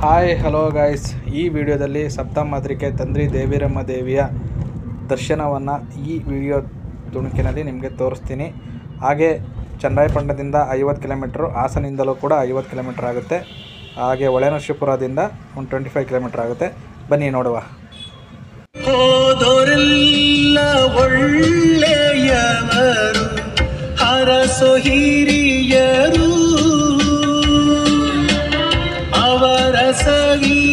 Hi hello guys ಈ ವಿಡಿಯೋದಲ್ಲಿ ಸಪ್ತಮಾತ್ರಿಕೆ ತಂದ್ರಿ ದೇವಿರಮ್ಮ ದೇವಿಯ ದರ್ಶನವನ್ನು ಈ ವಿಡಿಯೋ ತುಣುಕಿನಲ್ಲಿ ನಿಮಗೆ ತೋರಿಸ್ತೀನಿ. ಹಾಗೆ ಚನ್ನರಾಯಪಟ್ಟಣದಿಂದ ಐವತ್ತು ಕಿಲೋಮೀಟ್ರು ಹಾಸನಿಂದಲೂ ಕೂಡ ಐವತ್ತು ಕಿಲೋಮೀಟ್ರ್ ಆಗುತ್ತೆ. ಹಾಗೆ ಹೊಳೆನರಸೀಪುರದಿಂದ ಒಂದು ಟ್ವೆಂಟಿ ಫೈವ್ ಕಿಲೋಮೀಟ್ರ್ ಆಗುತ್ತೆ. ಬನ್ನಿ ನೋಡುವ. ಒಳ್ಳೆಯವರು ಅವರ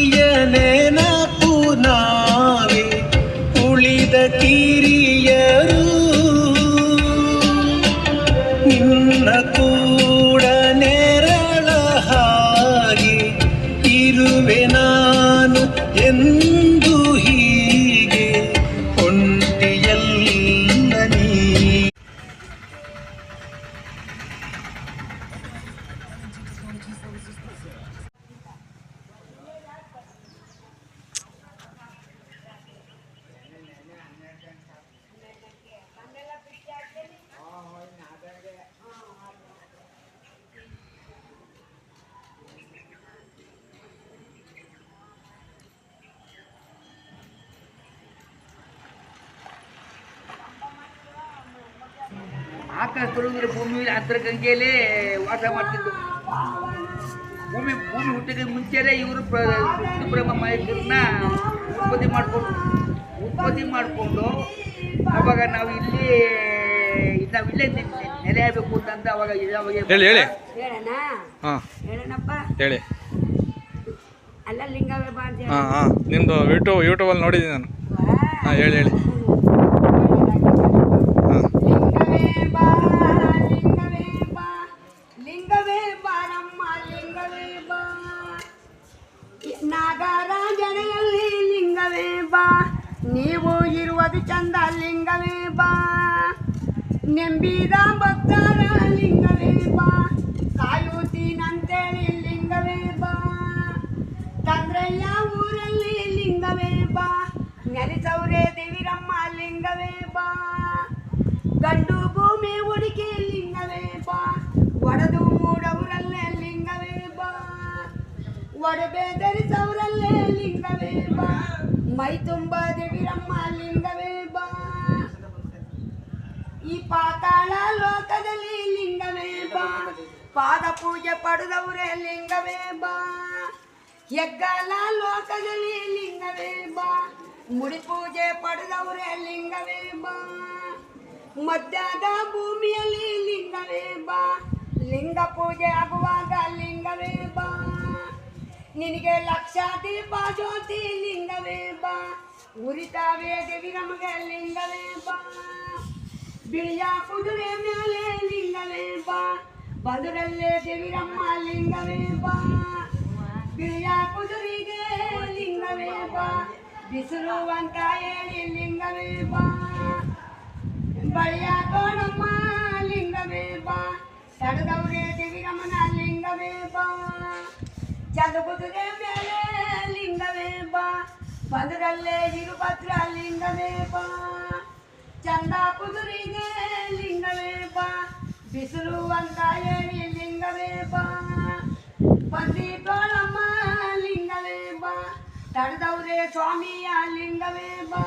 ಅಂತರಗಂಗೆಯಲ್ಲೇ ವಾಸ ಮಾಡ್ತಿದ್ದು. ಭೂಮಿ ಭೂಮಿ ಹುಟ್ಟಿಗೆ ಮುಂಚೆನೇ ಇವರು ಸುಬ್ರಹ್ಮ ಮಹೇಶ್ವರನ ಉತ್ಪತ್ತಿ ಮಾಡಿಕೊಂಡು ಉತ್ಪತ್ತಿ ಮಾಡಿಕೊಂಡು ಅವಾಗ ನಾವು ಇಲ್ಲಿ ನಾವು ಇಲ್ಲೇ ನೆಲೆಯಬೇಕು ನೆ- ನೆಲೆ ಆಗಬೇಕು ಅಂತ ಅವಾಗ ಹೇಳಿ ಹೇಳಿ. ಹೇಳಣ್ಣ? ಹಾಂ. ಹೇಳಣ್ಣಪ್ಪ. ಹೇಳಿ. ಅಲ್ಲ ಲಿಂಗವೇ ಬಾ ಅಂತ ಹಾಂ ಹಾಂ. ನಿಮ್ಮದು ಯೂಟ್ಯೂಬ್ ಯೂಟ್ಯೂಬಲ್ಲಿ ನೋಡಿದ್ದೀನಿ ನಾನು. ಹಾಂ ಹೇಳಿ ಹೇಳಿ. ನಾಗರಾಜನೆಯಲ್ಲಿ ಲಿಂಗವೇ ಬಾ ನೀವು ಇರುವುದು ಚಂದ ಲಿಂಗವೇ ಬಾ ನೆಂಬಿದ ಭಕ್ತರ ಲಿಂಗವೇ ಬಾ ಕಾಯುತ್ತೀನಂತೇಳಿ ಲಿಂಗವೇ ಬಾ ತಂದ್ರಯ್ಯ ಊರಲ್ಲಿ ಲಿಂಗವೇ ಬಾ ನೆಲೆಸೌರೆ ದೇವಿರಮ್ಮ ಲಿಂಗವೇ ಬಾ ಗಂಡು ಭೂಮಿ ಹುಡುಕಿ ಲಿಂಗವೇ ಬಾ ಒಡೆದು ಮೂಡವರಲ್ಲೇ ಒಡಬೆ ಸೌರಲ್ಲೇ ಲಿಂಗವೇ ಬಾ. ಮೈ ತುಂಬ ದೇವಿರಮ್ಮ ಲಿಂಗವೇ ಬಾ. ಈ ಪಾತಾಳ ಲೋಕದಲ್ಲಿ ಲಿಂಗವೇ ಬಾ. ಪಾದ ಪೂಜೆ ಪಡೆದವರೇ ಲಿಂಗವೇ ಬಾ. ಹೆಗ್ಗಲ ಲೋಕದಲ್ಲಿ ಲಿಂಗವೇ ಬಾ. ಮುಡಿ ಪೂಜೆ ಪಡೆದವರೇ ಲಿಂಗವೇ ಬಾ. ಮಧ್ಯದ ಭೂಮಿಯಲ್ಲಿ ಲಿಂಗವೇ ಬಾ. ಲಿಂಗ ಪೂಜೆ ಆಗುವಾಗ ಲಿಂಗವೇ ಬಾ. ನಿನಗೆ ಲಕ್ಷಾತಿ ಜ್ಯೋತಿ ಲಿಂಗವೇ ಬಾ. ಉರಿತಾವೇ ದೇವಿ ನಮಗೆ ಲಿಂಗವೇ ಬಾ. ಬಿಳಿಯ ಕುದುರೆ ಮೇಲೆ ಲಿಂಗವೇ ಬಾ. ಬದುರಲ್ಲೇ ದೇವಿರಮ್ಮ ಲಿಂಗವೇ ಬಾ. ಬಿಳಿಯ ಕುದುರೆಗೆ ಲಿಂಗವೇ ಬಾ. ಬಿಸಿಲು ಅಂತ ಹೇಳಿ ಲಿಂಗವೇ ಬಾ. ಬಳಿಯ ಕೋಣಮ್ಮ ಲಿಂಗವೇ ಬಾ. ತಡದವ್ರೆ ದೇವಿರಮ್ಮನ ಲಿಂಗವೇ ಬಾ. ಚಂದ ಕುದುರೆ ಮೇಲೆ ಲಿಂಗವೇ ಬಾ. ಬದುರಲ್ಲೇ ಇರುಪತ್ರ ಲಿಂಗವೇ ಬಾ. ಚಂದ ಕುದುರಿಗೆ ಲಿಂಗವೇ ಬಾ. ಬಿಸಿಲು ಅಂತ ಹೇಳಿ ಲಿಂಗವೇ ಬಾ. ಬಂದಿ ತೋಳಮ್ಮ ಲಿಂಗವೇ ಬಾ. ತಡೆದವ್ರೆ ಸ್ವಾಮಿಯ ಲಿಂಗವೇ ಬಾ.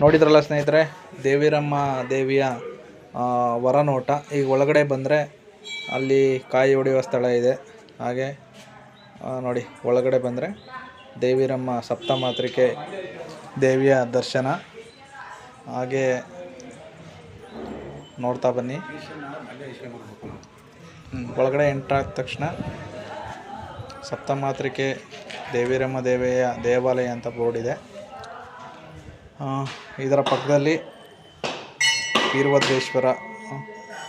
ನೋಡಿದ್ರಲ್ಲ ಸ್ನೇಹಿತರೆ, ದೇವಿರಮ್ಮ ದೇವಿಯ ವರನೋಟ. ಈಗ ಒಳಗಡೆ ಬಂದರೆ ಅಲ್ಲಿ ಕಾಯಿ ಹೊಡೆಯುವ ಸ್ಥಳ ಇದೆ. ಹಾಗೆ ನೋಡಿ, ಒಳಗಡೆ ಬಂದರೆ ದೇವಿರಮ್ಮ ಸಪ್ತಮಾತ್ರಿಕೆ ದೇವಿಯ ದರ್ಶನ. ಹಾಗೆ, ನೋಡ್ತಾ ಬನ್ನಿ. ಒಳಗಡೆ ಎಂಟ್ರಾದ ತಕ್ಷಣ ಸಪ್ತಮಾತ್ರಿಕೆ ದೇವಿರಮ್ಮ ದೇವಿಯ ದೇವಾಲಯ ಅಂತ ಬೋರ್ಡ್ ಇದೆ. ಇದರ ಪಕ್ಕದಲ್ಲಿ ವೀರಭದ್ರೇಶ್ವರ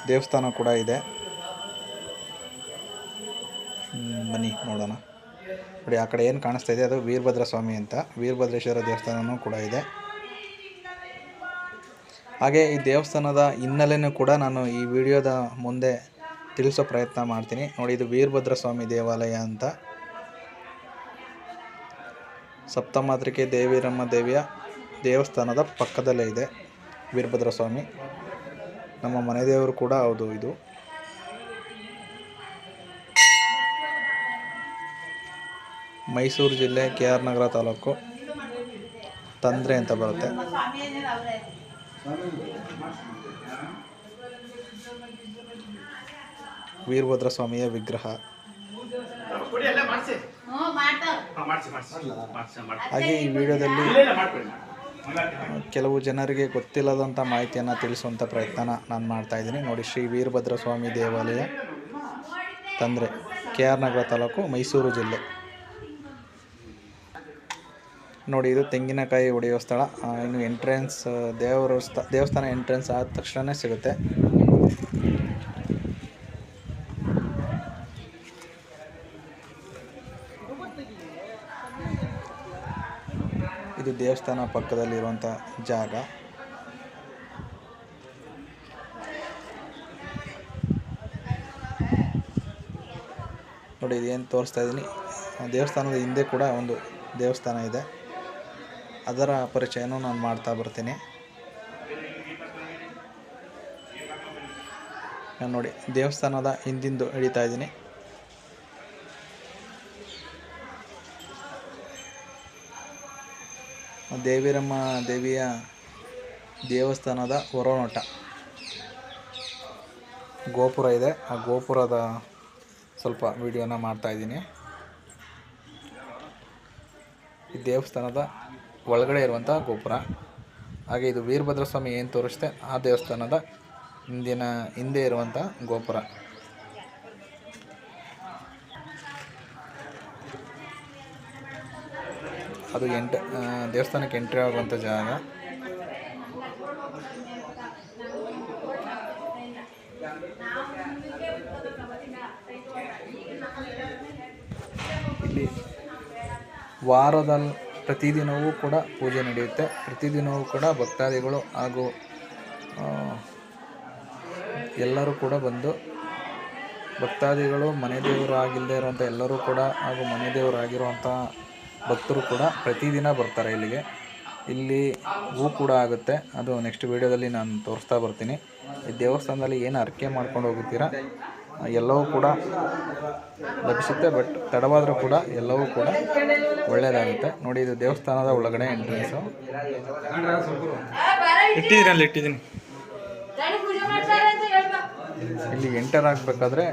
ದೇವಸ್ಥಾನ ಕೂಡ ಇದೆ. ಬನ್ನಿ ನೋಡೋಣ. ನೋಡಿ, ಆ ಕಡೆ ಏನು ಕಾಣಿಸ್ತಾ ಇದೆ? ಅದು ವೀರಭದ್ರ ಸ್ವಾಮಿ ಅಂತ. ವೀರಭದ್ರೇಶ್ವರ ದೇವಸ್ಥಾನವೂ ಕೂಡ ಇದೆ. ಹಾಗೆ ಈ ದೇವಸ್ಥಾನದ ಹಿನ್ನೆಲೆಯೂ ಕೂಡ ನಾನು ಈ ವಿಡಿಯೋದ ಮುಂದೆ ತಿಳಿಸೋ ಪ್ರಯತ್ನ ಮಾಡ್ತೀನಿ. ನೋಡಿ, ಇದು ವೀರಭದ್ರ ಸ್ವಾಮಿ ದೇವಾಲಯ ಅಂತ. ಸಪ್ತಮಾತ್ರಿಕೆ ದೇವಿರಮ್ಮ ದೇವಿಯ ದೇವಸ್ಥಾನದ ಪಕ್ಕದಲ್ಲೇ ಇದೆ ವೀರಭದ್ರ ಸ್ವಾಮಿ. ನಮ್ಮ ಮನೆ ದೇವರು ಕೂಡ ಹೌದು ಇದು. ಮೈಸೂರು ಜಿಲ್ಲೆ ಕೆ ಆರ್ ನಗರ ತಾಲೂಕು ತಂದ್ರೆ ಅಂತ ಬರುತ್ತೆ. ವೀರಭದ್ರ ಸ್ವಾಮಿಯ ವಿಗ್ರಹ. ಹಾಗೆ ಈ ವಿಡಿಯೋದಲ್ಲಿ ಕೆಲವು ಜನರಿಗೆ ಗೊತ್ತಿಲ್ಲದಂಥ ಮಾಹಿತಿಯನ್ನು ತಿಳಿಸುವಂಥ ಪ್ರಯತ್ನ ನಾನು ಮಾಡ್ತಾ ಇದ್ದೀನಿ. ನೋಡಿ ಶ್ರೀ ವೀರಭದ್ರ ಸ್ವಾಮಿ ದೇವಾಲಯ ತಂದರೆ ಕೆ ಆರ್ ನಗರ ತಾಲೂಕು ಮೈಸೂರು ಜಿಲ್ಲೆ. ನೋಡಿ, ಇದು ತೆಂಗಿನಕಾಯಿ ಹೊಡೆಯೋ ಸ್ಥಳ. ಇನ್ನು ಎಂಟ್ರೆನ್ಸ್ ದೇವರ ಸ್ಥ ದೇವಸ್ಥಾನ ಎಂಟ್ರೆನ್ಸ್ ಆದ ತಕ್ಷಣ ಸಿಗುತ್ತೆ. ಇದು ದೇವಸ್ಥಾನ ಪಕ್ಕದಲ್ಲಿರುವಂಥ ಜಾಗ. ನೋಡಿ, ಇದೇನು ತೋರಿಸ್ತಾ ಇದ್ದೀನಿ ದೇವಸ್ಥಾನದ ಹಿಂದೆ ಕೂಡ ಒಂದು ದೇವಸ್ಥಾನ ಇದೆ. ಅದರ ಪರಿಚಯನೂ ನಾನು ಮಾಡ್ತಾ ಬರ್ತೀನಿ. ನಾನು ನೋಡಿ, ದೇವಸ್ಥಾನದ ಹಿಂದಿಂದು ಹಿಡಿತಾ ಇದ್ದೀನಿ. ದೇವಿರಮ್ಮ ದೇವಿಯ ದೇವಸ್ಥಾನದ ಹೊರನೋಟ. ಗೋಪುರ ಇದೆ. ಆ ಗೋಪುರದ ಸ್ವಲ್ಪ ವಿಡಿಯೋನ ಮಾಡ್ತಾ ಇದ್ದೀನಿ. ಈ ದೇವಸ್ಥಾನದ ಒಳಗಡೆ ಇರುವಂಥ ಗೋಪುರ. ಹಾಗೆ ಇದು ವೀರಭದ್ರ ಸ್ವಾಮಿ ಏನು ತೋರಿಸುತ್ತೆ ಆ ದೇವಸ್ಥಾನದ ಹಿಂದಿನ, ಹಿಂದೆ ಇರುವಂಥ ಗೋಪುರ. ಅದು ಎಂಟ ದೇವಸ್ಥಾನಕ್ಕೆ ಎಂಟ್ರಿ ಆಗುವಂಥ ಜಾಗ. ಇಲ್ಲಿ ವಾರದಲ್ಲಿ ಪ್ರತಿದಿನವೂ ಕೂಡ ಪೂಜೆ ನಡೆಯುತ್ತೆ. ಪ್ರತಿದಿನವೂ ಕೂಡ ಭಕ್ತಾದಿಗಳು ಹಾಗೂ ಎಲ್ಲರೂ ಕೂಡ ಬಂದು ಭಕ್ತಾದಿಗಳು, ಮನೆ ದೇವರು ಆಗಿಲ್ಲದೆ ಇರುವಂಥ ಎಲ್ಲರೂ ಕೂಡ ಹಾಗೂ ಮನೆ ದೇವರಾಗಿರುವಂಥ ಭಕ್ತರು ಕೂಡ ಪ್ರತಿದಿನ ಬರ್ತಾರೆ ಇಲ್ಲಿಗೆ. ಇಲ್ಲಿ ಹೂ ಕೂಡ ಆಗುತ್ತೆ. ಅದು ನೆಕ್ಸ್ಟ್ ವೀಡಿಯೋದಲ್ಲಿ ನಾನು ತೋರಿಸ್ತಾ ಬರ್ತೀನಿ. ಈ ದೇವಸ್ಥಾನದಲ್ಲಿ ಏನು ಅರ್ಕೆ ಮಾಡ್ಕೊಂಡು ಹೋಗುತ್ತೀರಾ, ಎಲ್ಲವೂ ಕೂಡ ಲಭಿಸುತ್ತೆ. ಬಟ್ ತಡವಾದರೂ ಕೂಡ ಎಲ್ಲವೂ ಕೂಡ ಒಳ್ಳೆಯದಾಗುತ್ತೆ. ನೋಡಿ ಇದು ದೇವಸ್ಥಾನದ ಒಳಗಡೆ ಎಂಟ್ರೆನ್ಸು ಇಟ್ಟಿದ್ದೀನಿ ಅಲ್ಲಿ ಇಟ್ಟಿದ್ದೀನಿ. ಇಲ್ಲಿ ಎಂಟರ್ ಆಗಬೇಕಾದ್ರೆ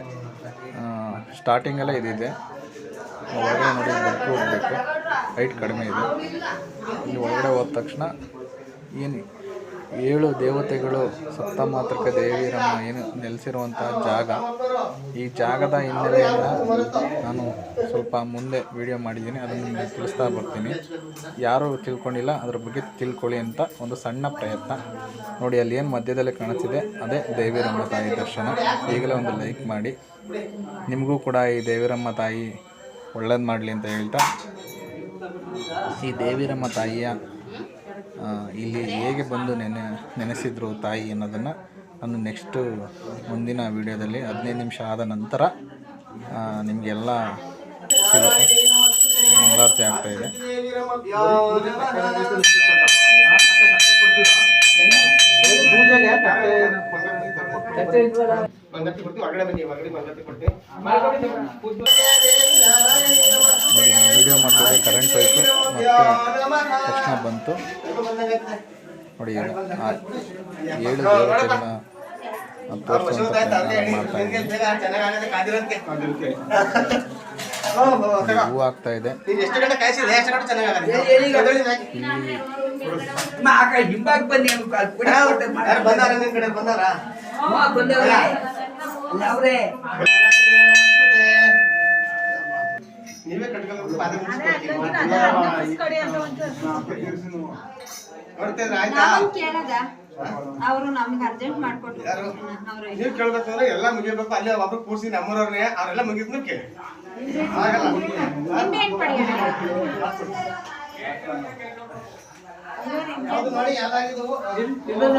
ಸ್ಟಾರ್ಟಿಂಗಲ್ಲೇ ಇದಿದೆ. ಒಳಗಡೆ ನೋಡಿ ಬಟ್ಟು ಹೋಗಬೇಕು ಹೈಟ್ ಕಡಿಮೆ ಇದೆ. ಇಲ್ಲಿ ಒಳಗಡೆ ಹೋದ ತಕ್ಷಣ ಏನು ಏಳು ದೇವತೆಗಳು ಸಪ್ತಮಾತೃಕ ಏನು ನೆಲೆಸಿರುವಂಥ ಜಾಗ. ಈ ಜಾಗದ ಹಿನ್ನೆಲೆಯನ್ನು ನಾನು ಸ್ವಲ್ಪ ಮುಂದೆ ವಿಡಿಯೋ ಮಾಡಿದ್ದೀನಿ. ಅದನ್ನು ನಿಮಗೆ ತಿಳಿಸ್ತಾ ಬರ್ತೀನಿ. ಯಾರು ತಿಳ್ಕೊಂಡಿಲ್ಲ, ಅದ್ರ ಬಗ್ಗೆ ತಿಳ್ಕೊಳ್ಳಿ ಅಂತ ಒಂದು ಸಣ್ಣ ಪ್ರಯತ್ನ. ನೋಡಿ, ಅಲ್ಲಿ ಏನು ಮಧ್ಯದಲ್ಲಿ ಕಾಣಿಸ್ತಿದೆ, ಅದೇ ದೇವಿರಮ್ಮ ತಾಯಿ ದರ್ಶನ. ಈಗಲೇ ಒಂದು ಲೈಕ್ ಮಾಡಿ. ನಿಮಗೂ ಕೂಡ ಈ ದೇವಿರಮ್ಮ ತಾಯಿ ಒಳ್ಳೇದು ಮಾಡಲಿ ಅಂತ ಹೇಳ್ತಾ. ಈ ದೇವಿರಮ್ಮ ತಾಯಿಯ ಇಲ್ಲಿ ಹೇಗೆ ಬಂದು ನೆನೆ, ನೆನೆಸಿದ್ರು ತಾಯಿ ಅನ್ನೋದನ್ನು ನಾನು ನೆಕ್ಸ್ಟು ಮುಂದಿನ ವಿಡಿಯೋದಲ್ಲಿ ಹದಿನೈದು ನಿಮಿಷ ಆದ ನಂತರ ನಿಮಗೆಲ್ಲ ಮಂಗಳಾರತಿ ಆಗ್ತಾಯಿದೆ ವಿಡಿಯೋ ಮಾಡಿದ್ರೆ ಕರೆಂಟ್ ಹೋಯ್ತು ಮತ್ತು ತಕ್ಷಣ ಬಂತು. ನೋಡಿ ಏಳು ದೇವತೆಗಳನ್ನ ಮಾಡ್ತಾ ಇದ್ದೀನಿ. ಹೂ ಆಗ್ತಾ ಇದೆ. ಹಿಂಬಾಗ್ ಬನ್ನಿ ನೀವೇ ಕಟ್ಕೊಂಡು ಅವರು ನಮ್ಗೆ ಅರ್ಜೆಂಟ್ ಮಾಡ್ಕೊಟ್ರು. ಅವ್ರು ನೀವ್ ಕೇಳ್ಬೇಕಂದ್ರೆ ಎಲ್ಲ ಮುಗಿಬೇಕು. ಅಲ್ಲೇ ಒಬ್ಬರು ಕೂರ್ಸಿ ನಮ್ಮೂರವ್ರನ್ನೇ ಅವರೆಲ್ಲ ಮುಗಿದ್ನು ಕೇಳಿ. ಆಗಲ್ಲ.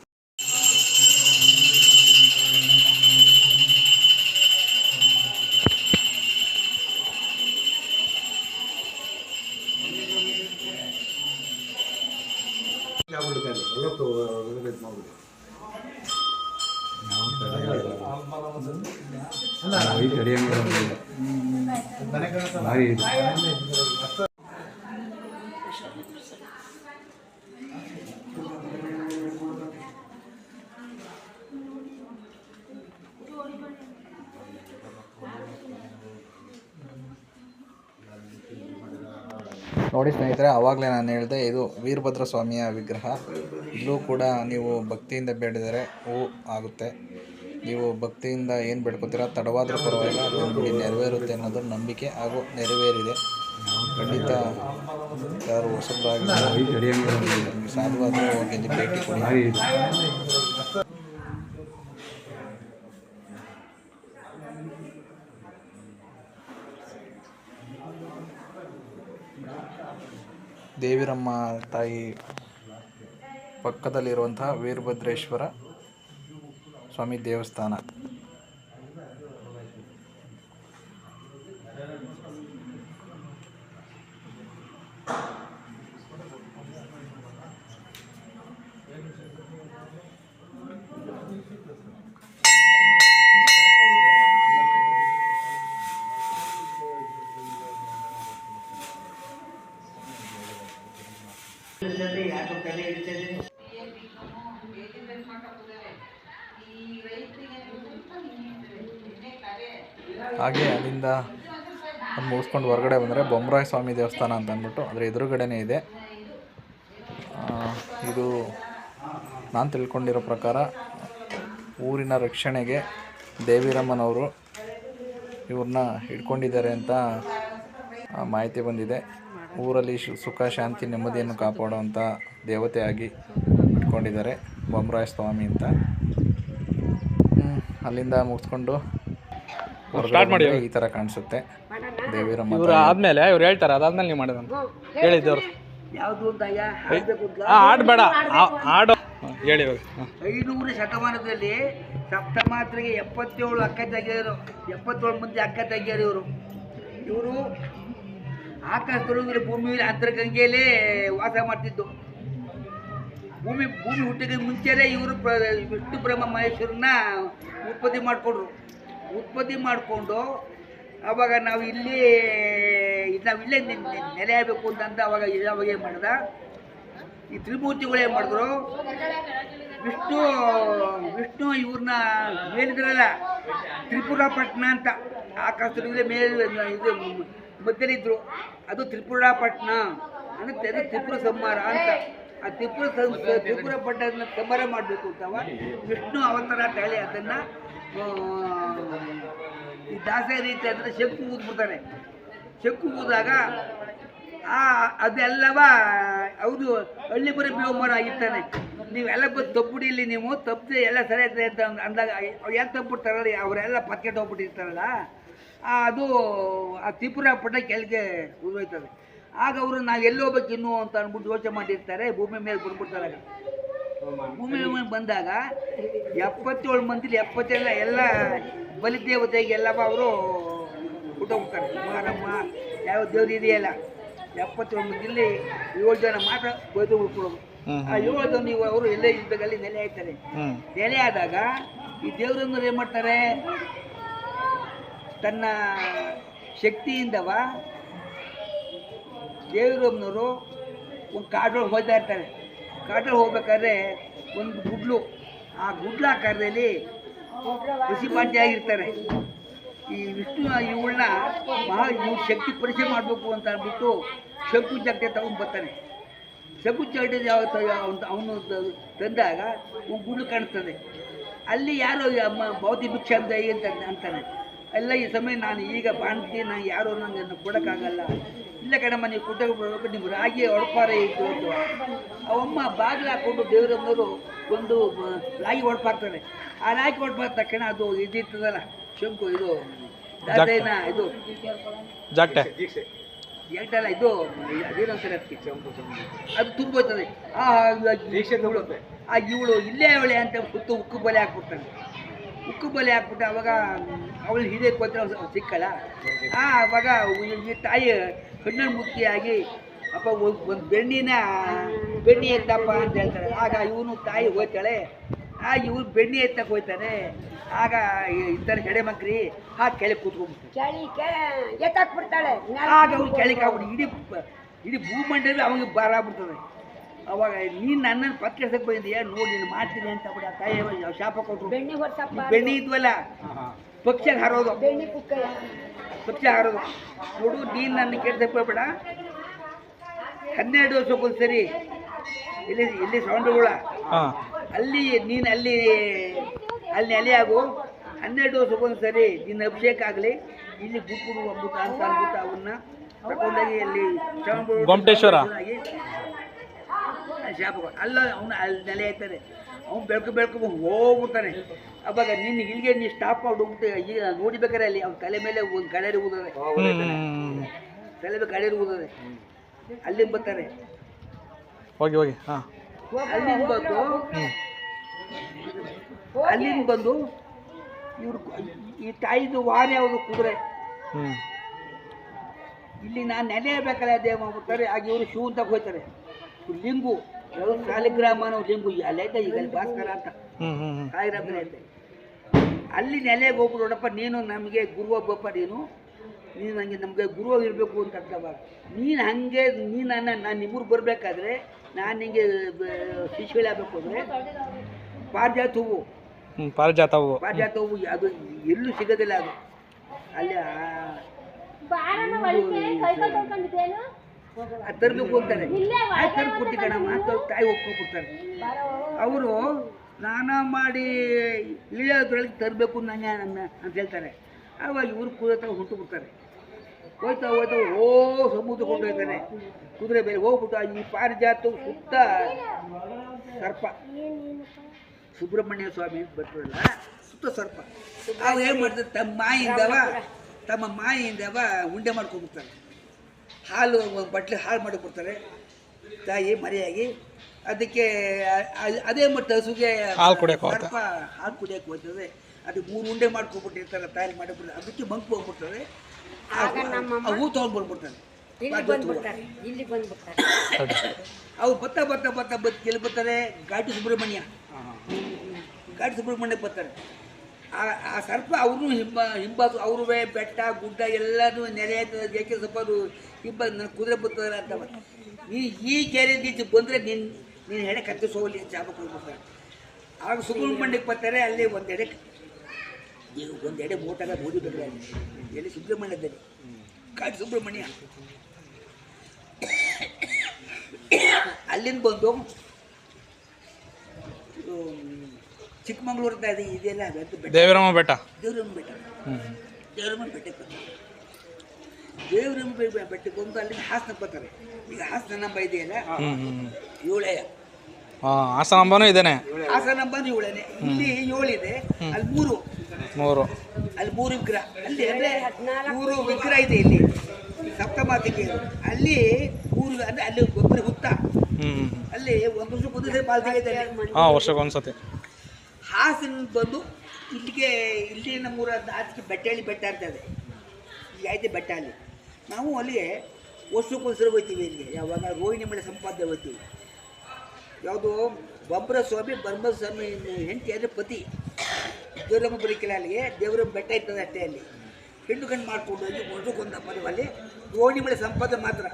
ನೋಡಿ ಸ್ನೇಹಿತರೆ ಆವಾಗಲೇ ನಾನು ಹೇಳಿದೆ ಇದು ವೀರಭದ್ರ ಸ್ವಾಮಿಯ ವಿಗ್ರಹ. ಇಲ್ಲೂ ಕೂಡ ನೀವು ಭಕ್ತಿಯಿಂದ ಬೇಡಿದರೆ ಹೂ ಆಗುತ್ತೆ. ನೀವು ಭಕ್ತಿಯಿಂದ ಏನು ಬೇಡ್ಕೋತೀರ ತಡವಾದರೂ ಪರವಾಗಿಲ್ಲ ಅದು ನೆರವೇರುತ್ತೆ ಅನ್ನೋದು ನಂಬಿಕೆ ಹಾಗೂ ನೆರವೇರಿದೆ. ಖಂಡಿತ ಯಾರು ಹೊಸಬರಾಗಿ ಸಾಧುವಾದರೂ ಹೋಗಿ ಭೇಟಿ ಕೊಡಿ. ದೇವಿರಮ್ಮ ತಾಯಿ ಪಕ್ಕದಲ್ಲಿರುವಂತಹ ವೀರಭದ್ರೇಶ್ವರ ಸ್ವಾಮಿ ದೇವಸ್ಥಾನ ಹಾಗೆ ಅಲ್ಲಿಂದ ಅದು ಮುಗಿಸ್ಕೊಂಡು ಹೊರಗಡೆ ಬಂದರೆ ಬೊಮ್ಮರಾಯ ಸ್ವಾಮಿ ದೇವಸ್ಥಾನ ಅಂತ ಅಂದ್ಬಿಟ್ಟು ಅದರ ಎದುರುಗಡೆನೇ ಇದೆ. ಇದು ನಾನು ತಿಳ್ಕೊಂಡಿರೋ ಪ್ರಕಾರ ಊರಿನ ರಕ್ಷಣೆಗೆ ದೇವಿರಮ್ಮನವರು ಇವ್ರನ್ನ ಹಿಡ್ಕೊಂಡಿದ್ದಾರೆ ಅಂತ ಮಾಹಿತಿ ಬಂದಿದೆ. ಊರಲ್ಲಿ ಸುಖ, ಶಾಂತಿ, ನೆಮ್ಮದಿಯನ್ನು ಕಾಪಾಡುವಂಥ ದೇವತೆಯಾಗಿ ಇಟ್ಕೊಂಡಿದ್ದಾರೆ ಬೊಮ್ಮರಾಯ ಸ್ವಾಮಿ ಅಂತ. ಅಲ್ಲಿಂದ ಮುಗಿಸ್ಕೊಂಡು ಸ್ಟಾರ್ಟ್ ಮಾಡಿ ಈ ಥರ ಕಾಣಿಸುತ್ತೆ. ದೇವಿರಮ್ಮ ಇವ್ರು ಆದ್ಮೇಲೆ ಇವ್ರು ಹೇಳ್ತಾರೆ ಅದಾದ್ಮೇಲೆ ನೀವು ಮಾಡೋದಂತ. ಹೇಳಿದ್ದವ್ರು ಯಾವುದು ಅಂತ ಅಂತ ಆಡ್ ಹೇಳಿ. ಐನೂರು ಶತಮಾನದಲ್ಲಿ ಸಪ್ತಮಾತ್ರೆಗೆ ಎಪ್ಪತ್ತೇಳು ಅಕ್ಕ ತೆಗೆಯರು ಎಪ್ಪತ್ತೇಳು ಮಂದಿ ಅಕ್ಕ ತೆಗೆಯರು ಇವರು. ಇವರು ಆಕಾಶದೊಳಗಿರೋ ಭೂಮಿಯಲ್ಲಿ ಅಂತರಗಂಗೆಯಲ್ಲೇ ವಾಸ ಮಾಡ್ತಿದ್ದು. ಭೂಮಿ ಭೂಮಿ ಹುಟ್ಟಿದ ಮುಂಚೆನೇ ಇವರು ಪ್ರ ವಿಷ್ಣು ಬ್ರಹ್ಮ ಮಹೇಶ್ವರನ್ನ ಉತ್ಪತ್ತಿ ಮಾಡಿಕೊಂಡ್ರು. ಉತ್ಪತ್ತಿ ಮಾಡಿಕೊಂಡು ಅವಾಗ ನಾವು ಇಲ್ಲಿ ನಾವು ಇಲ್ಲೇ ನಿಮ್ಮ ನೆರೆ ನೆಲೆ ಆಗಬೇಕು ಅಂತಂದ ಅವಾಗ ಅವಾಗ ಏನು ಮಾಡ್ದ? ಈ ತ್ರಿಮೂರ್ತಿಗಳು ಏನು ಮಾಡಿದ್ರು? ವಿಷ್ಣು ವಿಷ್ಣು ಇವ್ರನ್ನ ಮೇಲಿದ್ರಲ್ಲ ತ್ರಿಪುರಪಟ್ಟಣ ಅಂತ ಆಕಾಶದಲ್ಲಿ ಮೇಲೆ ಇದು ಮಧ್ಯಲಿದ್ರು ಅದು ತ್ರಿಪುರಪಟ್ಟಣ. ಅಂದರೆ ಅದು ತ್ರಿಪುರ ಸಂಹಾರ ಅಂತ. ಆ ತ್ರಿಪುರ ತ್ರಿಪುರ ಪಟ್ಟಣ ಸಂಹಾರ ಮಾಡಬೇಕು ಅಂತವ ವಿಷ್ಣು ಅವತಾರ ತಾಳೆ ಅದನ್ನು ಈ ದಾಸೆ ರೀತಿ ಅಂದರೆ ಶಂಕು ಕೂತ್ಬಿಡ್ತಾನೆ. ಶಂಕು ಊದಾಗ ಆ, ಅದೆಲ್ಲವ, ಹೌದು ಹಳ್ಳಿ ಬರೀ ಬೇವಮರ ಆಗಿರ್ತಾನೆ. ನೀವೆಲ್ಲ ಬಂದು ತಪ್ಪುಡಿಲಿ ನೀವು ತಪ್ಪದೆ ಎಲ್ಲ ಸರಿ ಐತೆ ಅಂತ ಅಂದಾಗ ಯಾಕೆ ಏನು ತಪ್ಪಿಡ್ತಾರಲ್ಲ ಅವರೆಲ್ಲ ಪತ್ಕೆಟ್ ಹೋಗ್ಬಿಟ್ಟಿರ್ತಾರಲ್ಲ ಅದು, ಆ ತ್ರಿಪುರ ಪಟ್ಟ ಕೆಳಗೆ ಉದ್ವೈತದೆ ಆಗ ಅವರು, ನಾವು ಎಲ್ಲಿ ಹೋಗ್ಬೇಕು ಇನ್ನು ಅಂತ ಅಂದ್ಬಿಟ್ಟು ಯೋಚನೆ ಮಾಡಿರ್ತಾರೆ, ಭೂಮಿ ಮೇಲೆ ಬಂದ್ಬಿಡ್ತಾರೆ. ಭೂಮಿ ಬಂದಾಗ ಎಪ್ಪತ್ತೇಳು ಮಂದಿಲಿ ಎಪ್ಪತ್ತೆಲ್ಲ ಎಲ್ಲ ಬಲಿದೇವತೆಗೆ ಎಲ್ಲವ ಅವರು ಊಟ ಹೋಗ್ತಾರೆ ಮಾರಮ್ಮ ಯಾವ ದೇವ್ರು ಇದೆಯಲ್ಲ? ಎಪ್ಪತ್ತೇಳು ಮಂದಿಲಿ ಏಳು ಜನ ಮಾತ್ರ ಬೈದು ಉಳ್ಕೊಳ್ಳೋದು. ಆ ಏಳು ಜನ ನೀವು ಅವರು ಎಲ್ಲ ಇದ್ದಾಗಲ್ಲಿ ನೆಲೆ ಆಯ್ತಾರೆ. ನೆಲೆ ಆದಾಗ ಈ ದೇವರನ್ನು ಏನು ಮಾಡ್ತಾರೆ? ತನ್ನ ಶಕ್ತಿಯಿಂದವ ದೇವರಮ್ಮನವರು ಒಂದು ಕಾಡೊಳಗೆ ಹೋಗ್ತಾ ಇರ್ತಾರೆ. ಕಾಡೊಳಗೆ ಹೋಗ್ಬೇಕಾದ್ರೆ ಒಂದು ಗುಡ್ಲು. ಆ ಗುಡ್ಲ ಆಕಾರದಲ್ಲಿ ಋಷಿಪಾಂಡ್ಯ ಆಗಿರ್ತಾರೆ. ಈ ವಿಷ್ಣು ಇವಳನ್ನ ಮಹಾ ಇವ್ರ ಶಕ್ತಿ ಪರಿಚಯ ಮಾಡಬೇಕು ಅಂತ ಅಂದ್ಬಿಟ್ಟು ಶಂಕು ತಗೊಂಡು ಬರ್ತಾನೆ. ಶಂಕು ಜಗತ್ತೆ ಯಾವ ಅವನು ತಂದಾಗ ಒಂದು ಗುಡ್ಲು ಕಾಣಿಸ್ತದೆ. ಅಲ್ಲಿ ಯಾರೋ ಭೌತಿ ಭಿಕ್ಷಾಂತ ಅಂತ ಅಂತಾನೆ. ಎಲ್ಲ ಈ ಸಮಯ ನಾನು ಈಗ ಬಾಣ್ತಿ ನಾನು ಯಾರೋ ನನಗೆ ಕೊಡೋಕ್ಕಾಗಲ್ಲ. ಇಲ್ಲ ಕಣಮ್ಮ ನೀವು ಕುಟಕ್ಕೆ ಬರಬೇಕು ನಿಮ್ಮ ರಾಗಿ ಒಳಪಾರ ಇತ್ತು ಅಂತ. ಅವಮ್ಮ ಬಾಗಿಲು ಹಾಕ್ಕೊಂಡು ದೇವರಮ್ಮನವರು ಒಂದು ರಾಗಿ ಒಳಪಾಕ್ತಾರೆ ಆ ರಾಗಿ ಒಳಪಾದ ತಕ್ಷಣ ಅದು ಇದಿರ್ತದಲ್ಲ ಶಂಕು ಇದು ದಾಸೇನ ಇದು. ಜಾಕ್ಟೆ. ಇದು ಅದೇನೋ ಅದಕ್ಕೆ ಅದು ತುಂಬೋಯ್ತದೆ ಆ ಇವಳು ಆ ಇವಳು ಇಲ್ಲೇ ಅವಳೆ ಅಂತ ಹುತ್ತು ಉಕ್ಕು ಬಲೆ ಹಾಕ್ಬಿಡ್ತಾನೆ ಉಕ್ಕು ಬಲೆ ಹಾಕ್ಬಿಟ್ಟು ಅವಾಗ ಅವಳು ಹಿರಿಯ ಅವ್ಳು ಸಿಕ್ಕಲ್ಲ. ಆ ಅವಾಗ ಈ- ತಾಯಿ ಕಣ್ಣು ಮುಕ್ತಿಯಾಗಿ ಅಪ್ಪ ಒಂದು ಬೆಣ್ಣಿನ ಬೆಣ್ಣೆ ಎತ್ತಪ್ಪ ಅಂತ ಹೇಳ್ತಾರೆ ಆಗ ಇವನು ತಾಯಿ ಹೋಯ್ತಾಳೆ ಆ ಇವನು ಬೆಣ್ಣೆ ಎತ್ತಕ್ಕೆ ಹೋಯ್ತಾನೆ ಆಗ ಇದ್ದಾರೆ ಹೆಡೆ ಮಕ್ರಿ ಆ ಕೆಳಗೆ ಕೂತ್ಕೊಂಡ್ಬಿಡ್ತಾರೆ ಆಗ ಅವ್ರು ಕೆಳಗೆ ಆಗ್ಬಿಟ್ಟು ಇಡೀ ಇಡೀ ಭೂಮಂಡಲ ಅವನಿಗೆ ಬರ ಆಗ್ಬಿಡ್ತದೆ. ಅವಾಗ ನೀನು ನನ್ನನ್ನು ಪತ್ರಿಸಕ್ಕೆ ಬಂದಿದ್ಯಾ ನೋಡಿ ನೀನು ಮಾಡ್ತೀನಿ ಅಂತ ಬಿಡ. ತಾಯಿ ಶಾಪ ಕೊಟ್ಟರು ಬೆಣ್ಣೆ ಬೆಣ್ಣೆ ಇದ್ವಲ್ಲ? ಪಕ್ಷ ಹಾರೋದು. ಪಕ್ಷಿ ಹಾರೋದು. ನೋಡು ನೀನು ನನ್ನ ಕೇಳ್ತಕ್ಕೆ ಬೇಡ ಹನ್ನೆರಡು ವರ್ಷಕ್ಕೊಂದು ಸರಿ ಇಲ್ಲಿ ಇಲ್ಲಿ ಸೌಂಡುಗಳ. ಹಾಂ. ಅಲ್ಲಿ ನೀನು ಅಲ್ಲಿ ಅಲ್ಲಿ ನೆಲೆಯಾಗು ಹನ್ನೆರಡು ವರ್ಷಕ್ಕೊಂದು ಸರಿ ನಿನ್ನ ಅಭಿಷೇಕ ಆಗಲಿ. ಇಲ್ಲಿ ಬಿಟ್ಬಿಡು ಅಂಬುತ ಅಂತ ಅಂದ್ಬಿಟ್ಟು ಅವನ್ನ. ತಗೊಂಡೋಗಿ ಅಲ್ಲಿ. ಆಗಿ ಶಾಪ. ಅಲ್ಲ ಅವನು ಅಲ್ಲಿ ನೆಲೆ ಆಯ್ತಾನೆ ಅವ್ನು ಬೆಳ್ಕು ಬೆಳ್ಕು ಹೋಗ್ಬಿಡ್ತಾನೆ. ಅವಾಗ ನಿನ್ನ ಇಲ್ಲಿಗೆ ನೀ ಸ್ಟಾಪ್ ಮಾಡಿ ಹೋಗ್ಬಿಟ್ಟು ಈಗ ನೋಡಿಬೇಕಾರೆ ಅಲ್ಲಿ ಅವ್ನ ತಲೆ ಮೇಲೆ ಒಂದು ಕಡೇರಿ ಊದದೆ ತಲೆ ಮೇಲೆ ಕಡೇರಿ ಊದದೆ ಅಲ್ಲಿಂದ ಬರ್ತಾರೆ. ಹೋಗಿ ಹೋಗಿ. ಹಾಂ. ಅಲ್ಲಿಂದ ಬಂದು ಅಲ್ಲಿಂದ ಬಂದು ಇವ್ರು ಈ ತಾಯಿದು ವಾರ ಯಾವುದು ಕುದುರೆ. ಇಲ್ಲಿ ನಾನು ನೆನೆಯಬೇಕಲ್ಲ ದೇವ ಮಾಡ್ಬಿಡ್ತಾರೆ. ಆಗ ಇವರು ಶೂ ಅಂತ ಹೋಗ್ತಾರೆ ಯಾವ್ದು ಸಾಲಿಗ್ರಾಮ ಅನ್ನೋ ಲಿಂಗು ಅಲ್ಲೈತೆ ಈಗ ಅಲ್ಲಿ ಭಾಸ್ಕರ ಅಂತ. ಸಾಯಿರಾಮನ ಐತೆ ಅಲ್ಲಿ ನೆಲೆಗೆ ಹೋಗ್ಬಿಡು ನೋಡಪ್ಪ ನೀನು ನಮಗೆ ಗುರು ಒಬ್ಬಪ್ಪ ನೀನು ನೀನು ನನಗೆ ನಮಗೆ ಗುರು ಇರಬೇಕು ಅಂತ ಅರ್ಥವಾಗ ನೀನು ಹಾಗೆ ನೀನು ನನ್ನ ನಾನು ನಿಮ್ಮೂರು ಬರಬೇಕಾದ್ರೆ ನಾನು ನಿಂಗೆ ಶಿಶುಗಳಾಗಬೇಕು ಅಂದರೆ ಪಾರಿಜಾತ ಹೂವು ಪಾರ್ಜಾತ ಪಾರಿಜಾತ ಹೂವು ಪಾರಿಜಾತ ಹೂವು ಅದು ಎಲ್ಲೂ ಸಿಗೋದಿಲ್ಲ ಅದು. ಅಲ್ಲಿ ಹೋಗ್ತಾರೆ ತರಬೇಕು ಅಂತಾರೆ ಆಯ್ತು ಕಣಮ್ಮ ಅಂತ ತಾಯಿ ಒಪ್ಕೊಬಿಡ್ತಾರೆ. ಅವರು ಸ್ನಾನ ಮಾಡಿ ಇಳಿಯೋದ್ರೊಳಗೆ ತರಬೇಕು ನನಗೆ ನನ್ನ ಅಂತ ಹೇಳ್ತಾರೆ. ಆವಾಗ ಇವರು ಕುದುರೆ ಹುಟ್ಟು ಬಿಡ್ತಾರೆ. ಹೋಯ್ತಾ ಹೋಯ್ತಾ ಓ ಸಮುದ್ರ ಹೋಗ್ತಾನೆ. ಕುದುರೆ ಬೇರೆ ಹೋಗ್ಬಿಟ್ಟು ಈ ಪಾರಿಜಾತ ಸುತ್ತ ಸರ್ಪ. ಸುಬ್ರಹ್ಮಣ್ಯ ಸ್ವಾಮಿ ಬರ್ತಾರಲ್ಲ, ಸುತ್ತ ಸರ್ಪ. ಅವ್ರು ಏನು ಮಾಡ್ತಾರೆ? ತಮ್ಮ ಮಾಯಿಂದವ ತಮ್ಮ ಮಾಯಿಂದವ ಉಂಡೆ ಮಾಡ್ಕೊಂಡ್ಬಿಡ್ತಾರೆ. ಹಾಲು ಒಂದು ಹಾಳು ಮಾಡಿ ಕೊಡ್ತಾರೆ. ತಾಯಿ ಮರಿಯಾಗಿ. ಅದಕ್ಕೆ ಅದೇ ಮತ್ತೆ ಹಸುಗೆ ಹಾಲು ಕುಡಿಯಕ್ಕೆ ಹೋಗುತ್ತೆ. ಹಾಲು ಕುಡಿಯೋಕೆ ಹೋಗ್ತದೆ. ಅದು ಮೂರು ಉಂಡೆ ಮಾಡ್ಕೊಬಿಟ್ಟಿರ್ತಾರೆ ತಯಾರು ಮಾಡಿಬಿಡ್ತಾರೆ ಅದಕ್ಕೆ ಮಂಕು ಹೋಗ್ಬಿಡ್ತದೆ. ಹೂ ತೊಗೊಂಡ್ಬಿಡ್ಬಿಡ್ತಾರೆ ಅವು ಬತ್ತ ಬರ್ತಾ ಬರ್ತಾ ಬತ್ ಎಲ್ಲಿ ಬರ್ತಾರೆ ಘಾಟಿ ಸುಬ್ರಹ್ಮಣ್ಯ. ಘಾಟಿ ಸುಬ್ರಹ್ಮಣ್ಯಕ್ಕೆ ಬರ್ತಾರೆ. ಆ ಸರ್ಪ ಅವರು ಹಿಂಬ, ಹಿಂಬದು ಅವರು ಬೆಟ್ಟ, ಗುಡ್ಡ ಎಲ್ಲನೂ ನೆರೆ ಏಕೆ ಅದು ಹಿಂಬ ನನ್ನ ಕುದುರೆ ಬರ್ತದಲ್ಲ ಅಂತವ ನೀ ಈ ಕೆರೆ ದೀಚೆ ಬಂದರೆ ನಿನ್ನ ನೀನು ಹೆಡೆ ಕತ್ತಿಸೋಲಿ ಜಾಬ ಕೊಡ್ಬೇಕು. ಆಗ ಸುಬ್ರಹ್ಮಣ್ಯಕ್ಕೆ ಬರ್ತಾರೆ, ಅಲ್ಲಿ ಒಂದೆಡೆ ನೀವು ಒಂದೆಡೆ ಮೋಟಾಗ ನೋಡಿಬಿಟ್ರೆ ಅಲ್ಲಿ. ಎಲ್ಲಿ ಸುಬ್ರಹ್ಮಣ್ಯದಲ್ಲಿ. ಕಾಡು ಸುಬ್ರಹ್ಮಣ್ಯ. ಅಲ್ಲಿಂದ ಬಂದು ಇದು ಚಿಕ್ಕಮಂಗ್ಳೂರು ಇದೆ ಇದೆಲ್ಲ ಅದು ಬೆಟ್ಟ. ದೇವಿರಮ್ಮ ಬೆಟ್ಟ. ದೇವರಮ್ಮ ಬೆಟ್ಟ. ದೇವರಮ್ಮ ಬೆಟ್ಟಕ್ಕೆ ಬರ್ತಾರೆ ದೇವರಮ್ಮ ಬೆಟ್ಟಕ್ಕೆ ಬಂದು ಅಲ್ಲಿಂದ ಹಾಸನ ಬರ್ತಾರೆ. ಈಗ ಹಾಸನ ನಂಬ ಇದೆಯಲ್ಲ? ಏಳೆಯ ಹಾಸನಂಬನೂ ಹಾಸನಾಂಬನೂ ಇದೇನೆ. ಹಾಸನ ನಂಬ ಏಳನೇ. ಇಲ್ಲಿ ಏಳಿದೆ ಅಲ್ಲಿ ಮೂರು. ಮೂರು. ಅಲ್ಲಿ ಮೂರು ವಿಗ್ರಹ. ಅಲ್ಲಿ ಅಂದ್ರೆ ಮೂರು ವಿಗ್ರಹ ಇದೆ ಇಲ್ಲಿ. ಸಪ್ತಮಾತಿಗೆ ಅಲ್ಲಿ ಮೂರು ಅಂದ್ರೆ ಅಲ್ಲಿ ಒಬ್ಬರು ಹುತ್ತ. ಅಲ್ಲಿ ಒಂದು ವರ್ಷಕ್ಕೆ ಒಂದು ಇದೆ. ಹಾಂ ವರ್ಷಕ್ಕೆ ಒಂದು ಸತಿ ಹಾಸನ ಬಂದು ಇಲ್ಲಿಗೆ ಇಲ್ಲಿ ನಮ್ಮೂರ ಆಚೆಗೆ ಬೆಟ್ಟಹಳ್ಳಿ ಬೆಟ್ಟ ಇರ್ತದೆ ಈಗ ಐತೆ ಬೆಟ್ಟ ಅಲ್ಲಿ ನಾವು ಅಲ್ಲಿಗೆ ವರ್ಷಕ್ಕೊಂದ್ಸರಿ ಹೋಗ್ತೀವಿ ಇಲ್ಲಿಗೆ. ಯಾವಾಗ? ರೋಹಿಣಿ ಮಳೆ ಸಂಪಾದನೆ ಹೋಗ್ತೀವಿ. ಯಾವುದು ಬೊಬ್ಬರ ಸ್ವಾಮಿ ಬ್ರಹ್ಮ ಸ್ವಾಮಿ ಹೆಂಡತಿ ಅಂದರೆ ಪತಿ. ದೇವರಮ್ಮ ಬರೀಕಿಲ್ಲ ಅಲ್ಲಿಗೆ, ದೇವರ ಬೆಟ್ಟ ಇರ್ತದೆ ಅಷ್ಟೇ ಅಲ್ಲಿ. ಹೆಣ್ಣು ಕಣ್ಣು ಮಾಡ್ಕೊಂಡು ಹೋಗಿ ವರ್ಷಕ್ಕೊಂದು ಮದುವೆ ಅಲ್ಲಿ ರೋಹಿಣಿ ಮಳೆ ಸಂಪಾದನೆ ಮಾತ್ರ.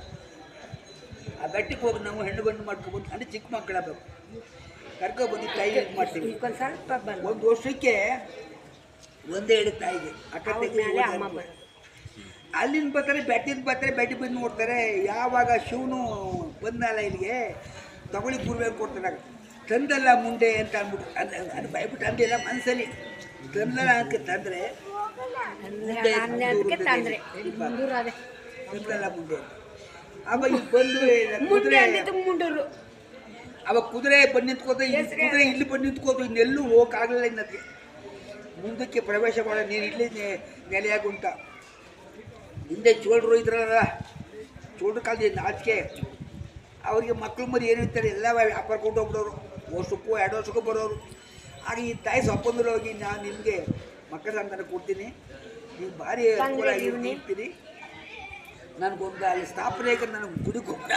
ಆ ಬೆಟ್ಟಕ್ಕೆ ಹೋಗಿ ನಾವು ಹೆಣ್ಣು ಗಂಡು ಮಾಡ್ಕೊಬೋದು ಅಂದರೆ ಚಿಕ್ಕ ಮಕ್ಕಳಾಗಬೇಕು ಕರ್ಕೊಬಂದು ತಾಯಿ ಇದು ಮಾಡ್ತೀವಿ ಒಂದು ಸ್ವಲ್ಪ ಬಂದು ಒಂದು ವರ್ಷಕ್ಕೆ ಒಂದೇ ಹೇಳಿ ತಾಯಿಗೆ. ಅಕ್ಕ ಅಮ್ಮ. ಅಲ್ಲಿಂದ ಬರ್ತಾರೆ ಬೆಟ್ಟಿಂದ ಬರ್ತಾರೆ ಬೆಟ್ಟಿ ಬಂದು ನೋಡ್ತಾರೆ. ಯಾವಾಗ ಶಿವನು ಬಂದಲ್ಲ ಇಲ್ಲಿಗೆ ತಗೊಳ್ಳಿ ಕೂರ್ಬೇಕು ಕೊಡ್ತಾರೆ. ತಂದಲ್ಲ ಮುಂದೆ ಅಂತ ಅಂದ್ಬಿಟ್ಟು ಅದು ಅದು ಭಯಬಿಟ್ಟು ಅಂದಿಲ್ಲ ಮನಸ್ಸಲ್ಲಿ ತಂದಲ್ಲ ಅಂತ ತಂದರೆ ತಂದಲ್ಲ ಮುಂದೆ. ಇಲ್ಲಿ ಬಂದು ಮುಂಡೂರು. ಅವಾಗ ಕುದುರೆ ಬಂದು ನಿಂತ್ಕೋತ ಈ ಕುದುರೆ ಇಲ್ಲಿ ಬಂದು ನಿಂತ್ಕೋತು ಇನ್ನೆಲ್ಲೂ ಹೋಗಕ್ಕಾಗಲಿಲ್ಲ ಇನ್ನದಕ್ಕೆ ಮುಂದಕ್ಕೆ ಪ್ರವೇಶ ಮಾಡ ನೀನು ಇಲ್ಲಿ ನೆಲೆಯಾಗುಂಟ. ಹಿಂದೆ ಚೋಳರು ಇದ್ರಲ್ಲ ಚೋಳರ ಕಾಲದ ನಾಚಿಕೆ. ಅವರಿಗೆ ಮಕ್ಕಳು ಮರಿ ಏನಿರ್ತಾರೆ ಎಲ್ಲ ವ್ಯಾಪಾರ ಕೊಂಡು ಹೋಗ್ಬಿಡೋರು. ವರ್ಷಕ್ಕೂ ಎರಡು ವರ್ಷಕ್ಕೂ ಬರೋರು. ಆಗ ಈ ತಾಯಿ ಸೊಪ್ಪಂದ್ರೆ ಹೋಗಿ ನಾನು ನಿಮಗೆ ಮಕ್ಕಳ ಸಂತಾನ ಕೊಡ್ತೀನಿ. ನೀವು ಭಾರಿ ಇರ್ತೀರಿ ನನಗೊಂದು ಅಲ್ಲಿ ಸ್ಥಾಪನೆ ನನಗೆ ಗುಡಿ ಕೊಟ್ಟ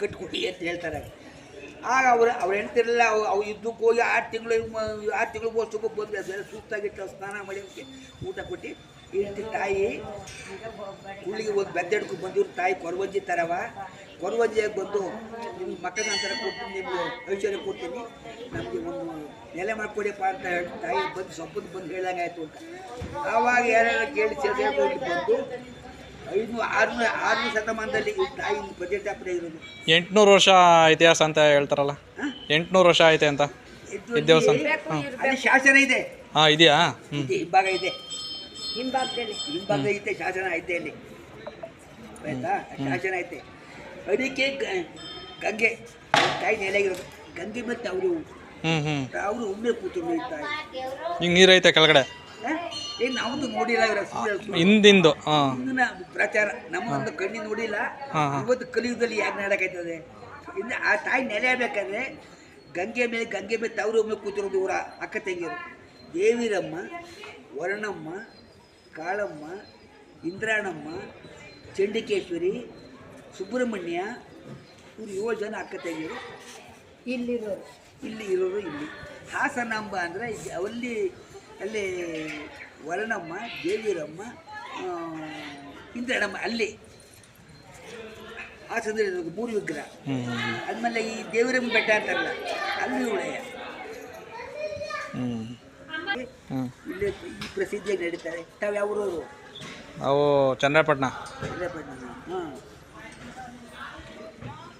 ಕಟ್ಕೊಡಿ ಅಂತ ಹೇಳ್ತಾರೆ. ಆಗ ಅವ್ರು ಅವ್ರು ಹೆಣ್ತಿರಲಿಲ್ಲ ಅವು ಅವು ಯುದ್ಧಕ್ಕೆ ಹೋಗಿ ಆರು ತಿಂಗಳು ಆರು ತಿಂಗಳು ವರ್ಷಕ್ಕೂ ಬಂದು ಅದೆಲ್ಲ ಸುಸ್ತಾಗಿಟ್ಟು ಸ್ನಾನ ಮಾಡಿ ಊಟ ಕೊಟ್ಟು. ಹೆಂಡತಿ ತಾಯಿ ಹುಳಿಗೆ ಒಂದು ಬೆದ್ದೆಡ್ಕು ಬಂದಿವ್ರು ತಾಯಿ ಕೊರವಂಜಿ ತರವ. ಕೊರವಂಜಿಯಾಗಿ ಬಂದು ನಿಮ್ಮ ಮಕ್ಕಳ ನಂತರ ಕೊಡ್ತೀನಿ, ನಿಮಗೆ ಐಶ್ವರ್ಯ ಕೊಡ್ತೀನಿ. ನಮಗೆ ಒಂದು ನೆಲೆ ಮಾಡಿಕೊಡಿಯಪ್ಪ ಅಂತ ಹೇಳಿ ತಾಯಿ ಬಂದು ಸೊಪ್ಪದ ಬಂದು ಹೇಳಂಗಾಯ್ತು ಅಂತ. ಆವಾಗ ಯಾರ್ಯಾರು ಕೇಳಿ ಹೋಗಿ ಬಂದು ಐನೂರು ಆರುನೂರು ಆರನೇ ಶತಮಾನದಲ್ಲಿ ಈ ತಾಯಿ ಬಜೆಟ್ ಸ್ಥಾಪನೆ ಇರೋದು. ಎಂಟುನೂರು ವರ್ಷ ಇತಿಹಾಸ ಅಂತ ಹೇಳ್ತಾರಲ್ಲ? ಎಂಟುನೂರು ವರ್ಷ ಐತೆ ಅಂತ ಈ ದೇವಸ್ಥಾನ. ಅಲ್ಲಿ ಶಾಸನ ಇದೆ. ಹಾ ಇದೆಯಾ? ಹ್ಞೂ ಇದೆ ಹಿಂಭಾಗ ಇದೆ. ಹಿಂಭಾಗದಲ್ಲಿ. ಹಿಂಭಾಗ ಐತೆ ಶಾಸನ ಐತೆ ಅಲ್ಲಿ. ಆಯ್ತಾ? ಶಾಸನ ಐತೆ. ಅದಕ್ಕೆ ಗ- ಗಂಗೆ ತಾಯಿ ನೆಲೆಗಿರೋದು ಗಂಗೆ ಮತ್ತೆ ಅವರು. ಹ್ಮ್ ಹ್ಞೂ ಅವರು ಒಮ್ಮೆ ಕೂತು ತಾಯಿ. ಈಗ ನೀರೈತೆ ಕೆಳಗಡೆ? ಏನ್ ನೋಡಿಲ್ಲ ಇವರ ಸುಳ್ಳು- ಸುಳ್ಳು. ಹಿಂದಿಂದು ಹಾಂ. ಪ್ರಚಾರ ನಮ್ಮ ಒಂದು ಕಣ್ಣಿ ನೋಡಿಲ್ಲ. ಇವತ್ತು ಕಲಿಯುಗದಲ್ಲಿ ಯಾಕೆ ನಡಕೈತದೆ ಇನ್ನು ಆ ತಾಯಿ ನೆಲೆಯಬೇಕಾದ್ರೆ ಗಂಗೆ ಮೇಲೆ ಗಂಗೆ ಮೇಲೆ ತವರು ಒಮ್ಮೆ ಕೂತಿರೋದು ಇವರ ಅಕ್ಕ ತಂಗಿಯರು. ದೇವಿರಮ್ಮ ವರ್ಣಮ್ಮ ಕಾಳಮ್ಮ ಇಂದ್ರಾಣಮ್ಮ ಚಂಡಿಕೇಶ್ವರಿ ಸುಬ್ರಹ್ಮಣ್ಯ ಇವ್ರು ಏಳು ಜನ ಅಕ್ಕ ತಂಗಿಯರು. ಇಲ್ಲಿರೋರು. ಇಲ್ಲಿ ಇರೋರು ಇಲ್ಲಿ. ಹಾಸನಾಂಬ ಅಂದರೆ ಅಲ್ಲಿ ಅಲ್ಲಿ ವರ್ಣಮ್ಮ ದೇವಿರಮ್ಮ ಇಂದ್ರಡಮ್ಮ ಅಲ್ಲಿ. ಆ ಸಂದರ್ಭದಲ್ಲಿ ಮೂರು ವಿಗ್ರಹ. ಆದ್ಮೇಲೆ ಈ ದೇವಿರಮ್ಮ ಬೆಟ್ಟ ಅಂತಾರಲ್ಲ ಅಲ್ಲಿ ಉಳೆಯ ಹ್ಞೂ ಹ್ಞೂ ಇಲ್ಲಿ ಈ ಪ್ರಸಿದ್ಧಿಯಾಗಿ ನಡೀತಾರೆ. ತಾವು ಯಾವ ಊರವರು? ಅವು ಚಂದ್ರಪಟ್ಟಣ ಹಾಂ.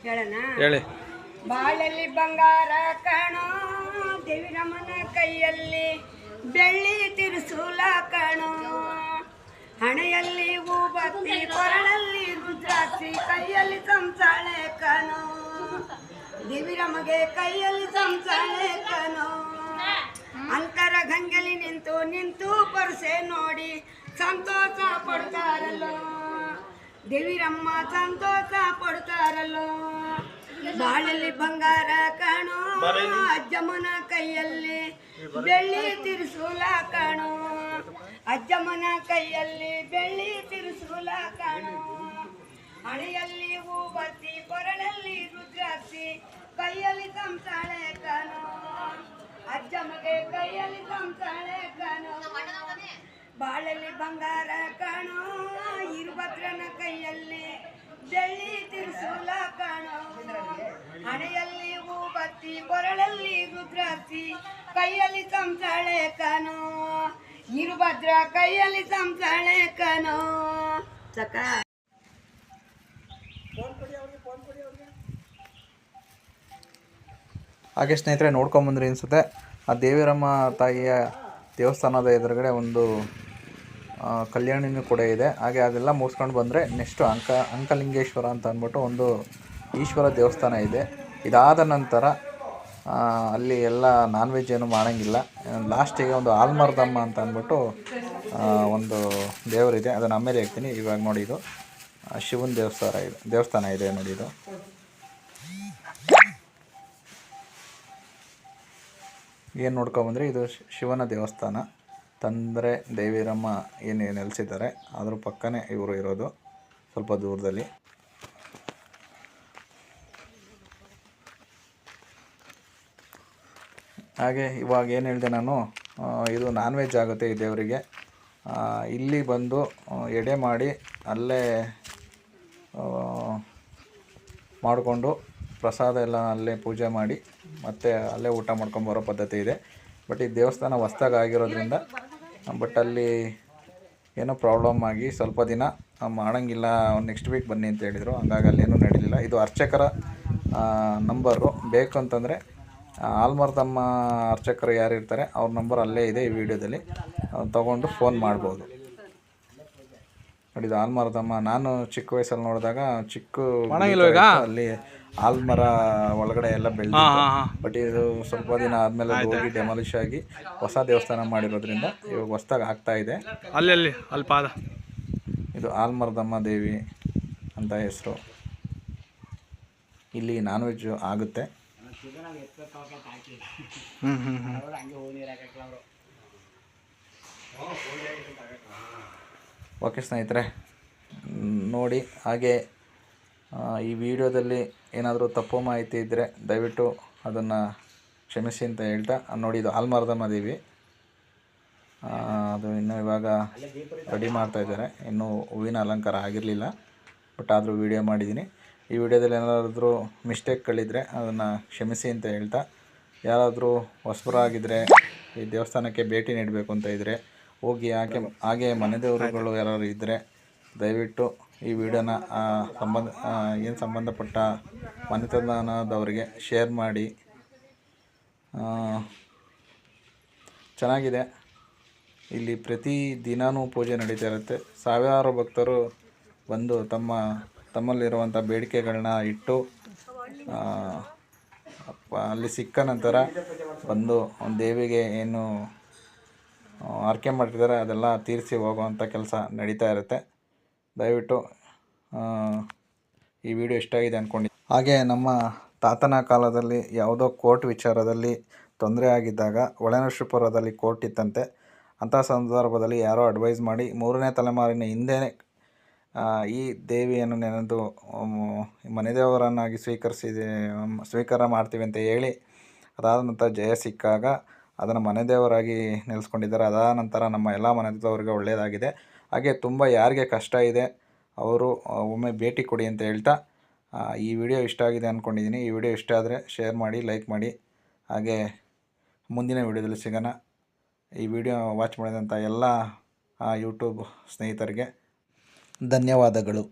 ಹೇಳೋಣ ಹೇಳಿ. ಬಾಳಲ್ಲಿ ಬಂಗಾರ ಕಣೋ ದೇವಿರಮ್ಮನ ಕೈಯಲ್ಲಿ ಬೆಳ್ಳಿ ತಿರುಸೂಲ ಕಣೋ. ಹಣೆಯಲ್ಲಿ ಹೂಬತ್ತಿ ಕೊರಳಲ್ಲಿ ರುದ್ರಾಕ್ಷಿ ಕೈಯಲ್ಲಿ ಸಂಸಾಳೆ ಕಣೋ. ದೇವಿರಮ್ಮಗೆ ಕೈಯಲ್ಲಿ ಸಂಸಾಳೆ ಕಣೋ. ಅಂತರ ಗಂಗೆಲಿ ನಿಂತು ನಿಂತು ಪರಸೆ ನೋಡಿ ಸಂತೋಷ ಪಡ್ತಾರಲ್ಲೋ. ದೇವಿರಮ್ಮ ಸಂತೋಷ ಪಡ್ತಾರಲ್ಲೋ. ಬಾಳಲ್ಲಿ ಬಂಗಾರ ಕಾಣೋ ಅಜ್ಜಮ್ಮನ ಕೈಯಲ್ಲಿ ಬೆಳ್ಳಿ ತಿರುಸುಲ ಕಾಣೋ. ಅಜ್ಜಮ್ಮನ ಕೈಯಲ್ಲಿ ಬೆಳ್ಳಿ ತಿರುಸುಲ ಕಾಣೋ. ಹಣೆಯಲ್ಲಿ ಹೂಬತ್ತಿ ಕೊರಳಲ್ಲಿ ರುದ್ರಾಕ್ಷಿ ಕೈಯಲ್ಲಿ ಕಂಸಾಳೆ ಕಾಣೋ. ಅಜ್ಜಮ್ಮಗೆ ಕೈಯಲ್ಲಿ ಕಂಸಾಳೆ ಕಾಣೋ. ಬಾಳಲ್ಲಿ ಬಂಗಾರ ಕಾಣೋ. ಇರುಭದ್ರನ ಕೈಯಲ್ಲಿ ಬೆಳ್ಳಿ ತಿರುಸು ಕಾಣೋ. ಹಣೆಯಲ್ಲಿ ಹೂಬತ್ತಿ ಕೊರಳಲ್ಲಿ ರುದ್ರಾಕ್ಷಿ ಕೈಯಲ್ಲಿ ಸಂಸಾಳೆ ಕಾಣೋ. ಇರುಭದ್ರ ಕೈಯಲ್ಲಿ ಸಂಸಾಳೆ ಕಾಣೋ. ಸಕ ಹಾಗೆ ಸ್ನೇಹಿತರೆ ನೋಡ್ಕೊಂಬಂದ್ರಿ ಅನಿಸುತ್ತೆ. ಆ ದೇವಿರಮ್ಮ ತಾಯಿಯ ದೇವಸ್ಥಾನದ ಎದುರುಗಡೆ ಒಂದು ಕಲ್ಯಾಣಿನೂ ಕೂಡ ಇದೆ. ಹಾಗೆ ಅದೆಲ್ಲ ಮುಗಿಸ್ಕೊಂಡು ಬಂದರೆ ನೆಕ್ಸ್ಟು ಅಂಕ, ಅಂಕಲಿಂಗೇಶ್ವರ ಅಂತ ಅಂದ್ಬಿಟ್ಟು ಒಂದು ಈಶ್ವರ ದೇವಸ್ಥಾನ ಇದೆ. ಇದಾದ ನಂತರ ಅಲ್ಲಿ ಎಲ್ಲ ನಾನ್ ವೆಜ್ ಏನು ಮಾಡೋಂಗಿಲ್ಲ. ಲಾಸ್ಟಿಗೆ ಒಂದು ಆಲ್ಮರ್ದಮ್ಮ ಅಂತ ಅಂದ್ಬಿಟ್ಟು ಒಂದು ದೇವರಿದೆ. ಅದನ್ನು ಆಮೇಲೆ ಹೇಳ್ತೀನಿ. ಇವಾಗ ನೋಡಿ ಇದು. ಶಿವನ ದೇವಸ್ಥಾನ ಇದೆ. ದೇವಸ್ಥಾನ ಇದೆ ನೋಡಿ ಇದು. ಏನು ನೋಡ್ಕೊಬಂದ್ರೆ ಇದು ಶಿವನ ದೇವಸ್ಥಾನ. ತಂದರೆ ದೇವಿರಮ್ಮ ಏನು ನೆಲೆಸಿದ್ದಾರೆ, ಅದ್ರ ಪಕ್ಕನೇ ಇವರು ಇರೋದು, ಸ್ವಲ್ಪ ದೂರದಲ್ಲಿ. ಹಾಗೆ ಇವಾಗ ಏನು ಹೇಳಿದೆ ನಾನು ಇದು ನಾನ್ ವೆಜ್ ಆಗುತ್ತೆ ಈ ದೇವರಿಗೆ. ಇಲ್ಲಿ ಬಂದು ಎಡೆ ಮಾಡಿ ಅಲ್ಲೇ ಮಾಡಿಕೊಂಡು ಪ್ರಸಾದ ಎಲ್ಲ ಅಲ್ಲೇ ಪೂಜೆ ಮಾಡಿ ಮತ್ತೆ ಅಲ್ಲೇ ಊಟ ಮಾಡ್ಕೊಂಡು ಬರೋ ಪದ್ಧತಿ ಇದೆ. ಬಟ್ ಈ ದೇವಸ್ಥಾನ ಹೊಸ್ದಾಗಿ ಆಗಿರೋದ್ರಿಂದ ಬಟ್ ಅಲ್ಲಿ ಏನೋ ಪ್ರಾಬ್ಲಮ್ ಆಗಿ ಸ್ವಲ್ಪ ದಿನ ಮಾಡೋಂಗಿಲ್ಲ ನೆಕ್ಸ್ಟ್ ವೀಕ್ ಬನ್ನಿ ಅಂತ ಹೇಳಿದರು. ಹಂಗಾಗಿ ಅಲ್ಲೇನೂ ನಡೀಲಿಲ್ಲ. ಇದು ಅರ್ಚಕರ ನಂಬರು ಬೇಕು ಅಂತಂದರೆ ಆಲ್ಮರ್ದಮ್ಮ ಅರ್ಚಕರು ಯಾರು ಇರ್ತಾರೆ ಅವ್ರ ನಂಬರ್ ಅಲ್ಲೇ ಇದೆ ಈ ವಿಡಿಯೋದಲ್ಲಿ ತೊಗೊಂಡು ಫೋನ್ ಮಾಡ್ಬೋದು. ಇದು ಆಲ್ಮರದಮ್ಮ. ನಾನು ಚಿಕ್ಕ ವಯಸ್ಸಲ್ಲಿ ನೋಡಿದಾಗ ಚಿಕ್ಕ ಈಗ? ಅಲ್ಲಿ ಆಲ್ಮರ ಒಳಗಡೆ ಎಲ್ಲ ಬೆಳೆದ ಬಟ್ ಇದು ಸ್ವಲ್ಪ ದಿನ ಆದಮೇಲೆ ಹೋಗಿ ಡೆಮಾಲಿಷ್ ಆಗಿ ಹೊಸ ದೇವಸ್ಥಾನ ಮಾಡಿರೋದ್ರಿಂದ ಇವಾಗ ಹೊಸ್ದಾಗಿ ಆಗ್ತಾ ಇದೆ. ಅಲ್ಲಿ ಅಲ್ಲಿ ಅಲ್ಲಿ ಪಾದ. ಇದು ಆಲ್ಮರದಮ್ಮ ದೇವಿ ಅಂತ ಹೆಸರು. ಇಲ್ಲಿ ನಾನ್ ವೆಜ್ ಆಗುತ್ತೆ ಹ್ಞೂ ಹ್ಞೂ ಹ್ಞೂ ಓಕೆ ಸ್ನೇಹಿತರೆ, ನೋಡಿ, ಹಾಗೆ ಈ ವಿಡಿಯೋದಲ್ಲಿ ಏನಾದರೂ ತಪ್ಪು ಮಾಹಿತಿ ಇದ್ದರೆ ದಯವಿಟ್ಟು ಅದನ್ನು ಕ್ಷಮಿಸಿ ಅಂತ ಹೇಳ್ತಾ, ನೋಡಿ, ಇದು ಹಾಲ್ಮಾರ್ದಮ್ಮ ದೇವಿ. ಅದು ಇನ್ನೂ ಇವಾಗ ರೆಡಿ ಮಾಡ್ತಾ ಇದ್ದಾರೆ. ಇನ್ನೂ ಹೂವಿನ ಅಲಂಕಾರ ಆಗಿರಲಿಲ್ಲ, ಬಟ್ ಆದರೂ ವಿಡಿಯೋ ಮಾಡಿದ್ದೀನಿ. ಈ ವಿಡಿಯೋದಲ್ಲಿ ಏನಾದರೂ ಮಿಸ್ಟೇಕ್ಗಳಿದ್ದರೆ ಅದನ್ನು ಕ್ಷಮಿಸಿ ಅಂತ ಹೇಳ್ತಾ, ಯಾರಾದರೂ ಹೊಸಬರಾಗಿದ್ದರೆ ಈ ದೇವಸ್ಥಾನಕ್ಕೆ ಭೇಟಿ ನೀಡಬೇಕು ಅಂತ ಇದ್ದರೆ ಹೋಗಿ ಹಾಗೆ ಹಾಗೆ ಮನೆ ದೇವರುಗಳು ಯಾರಾದ್ರು ಇದ್ದರೆ ದಯವಿಟ್ಟು ಈ ವಿಡಿಯೋನ ಸಂಬಂಧ ಏನು ಸಂಬಂಧಪಟ್ಟ ಮನೆತನದವರಿಗೆ ಶೇರ್ ಮಾಡಿ. ಚೆನ್ನಾಗಿದೆ. ಇಲ್ಲಿ ಪ್ರತಿ ದಿನಾನೂ ಪೂಜೆ ನಡೀತಾ ಇರುತ್ತೆ. ಸಾವಿರಾರು ಭಕ್ತರು ಬಂದು ತಮ್ಮ ತಮ್ಮಲ್ಲಿರುವಂಥ ಬೇಡಿಕೆಗಳನ್ನ ಇಟ್ಟು ಅಲ್ಲಿ ಸಿಕ್ಕ ನಂತರ ಬಂದು ದೇವಿಗೆ ಏನು ಆ, ಮಾಡಿದ್ದಾರೆ ಅದೆಲ್ಲ ತೀರಿಸಿ ಹೋಗುವಂಥ ಕೆಲಸ ನಡೀತಾ ಇರುತ್ತೆ. ದಯವಿಟ್ಟು ಈ ವಿಡಿಯೋ ಇಷ್ಟ ಆಗಿದೆ ಅಂದ್ಕೊಂಡು ಹಾಗೆ ನಮ್ಮ ತಾತನ ಕಾಲದಲ್ಲಿ ಯಾವುದೋ ಕೋರ್ಟ್ ವಿಚಾರದಲ್ಲಿ ತೊಂದರೆ ಆಗಿದ್ದಾಗ ಒಳನರಸೀಪುರದಲ್ಲಿ ಕೋರ್ಟ್ ಇತ್ತಂತೆ. ಅಂಥ ಸಂದರ್ಭದಲ್ಲಿ ಯಾರೋ ಅಡ್ವೈಸ್ ಮಾಡಿ ಮೂರನೇ ತಲೆಮಾರಿನ ಹಿಂದೆ ಈ ದೇವಿಯನ್ನು ನೆನೆದು ಮನೆದೇವರನ್ನಾಗಿ ಮನೆ ದೇವರನ್ನಾಗಿ ಸ್ವೀಕರಿಸಿದೆ ಸ್ವೀಕಾರ ಮಾಡ್ತೀವಿ ಅಂತ ಹೇಳಿ ಅದಾದ ನಂತರ ಜಯ ಸಿಕ್ಕಾಗ ಅದನ್ನು ಮನೆ ದೇವರಾಗಿ ನೆಲೆಸ್ಕೊಂಡಿದ್ದಾರೆ. ಅದಾದ ನಂತರ ನಮ್ಮ ಎಲ್ಲ ಮನೆ ದೇವರಿಗೆ ಒಳ್ಳೆಯದಾಗಿದೆ ಹಾಗೆ ತುಂಬ ಯಾರಿಗೆ ಕಷ್ಟ ಇದೆ, ಅವರು ಒಮ್ಮೆ ಭೇಟಿ ಕೊಡಿ ಅಂತ ಹೇಳ್ತಾ ಈ ವಿಡಿಯೋ ಇಷ್ಟ ಆಗಿದೆ ಅಂದ್ಕೊಂಡಿದ್ದೀನಿ ಈ ವಿಡಿಯೋ ಇಷ್ಟ ಆದರೆ ಶೇರ್ ಮಾಡಿ, ಲೈಕ್ ಮಾಡಿ. ಹಾಗೆ ಮುಂದಿನ ವಿಡಿಯೋದಲ್ಲಿ ಸಿಗೋಣ. ಈ ವಿಡಿಯೋ ವಾಚ್ ಮಾಡಿದಂಥ ಎಲ್ಲ ಯೂಟ್ಯೂಬ್ ಸ್ನೇಹಿತರಿಗೆ ಧನ್ಯವಾದಗಳು.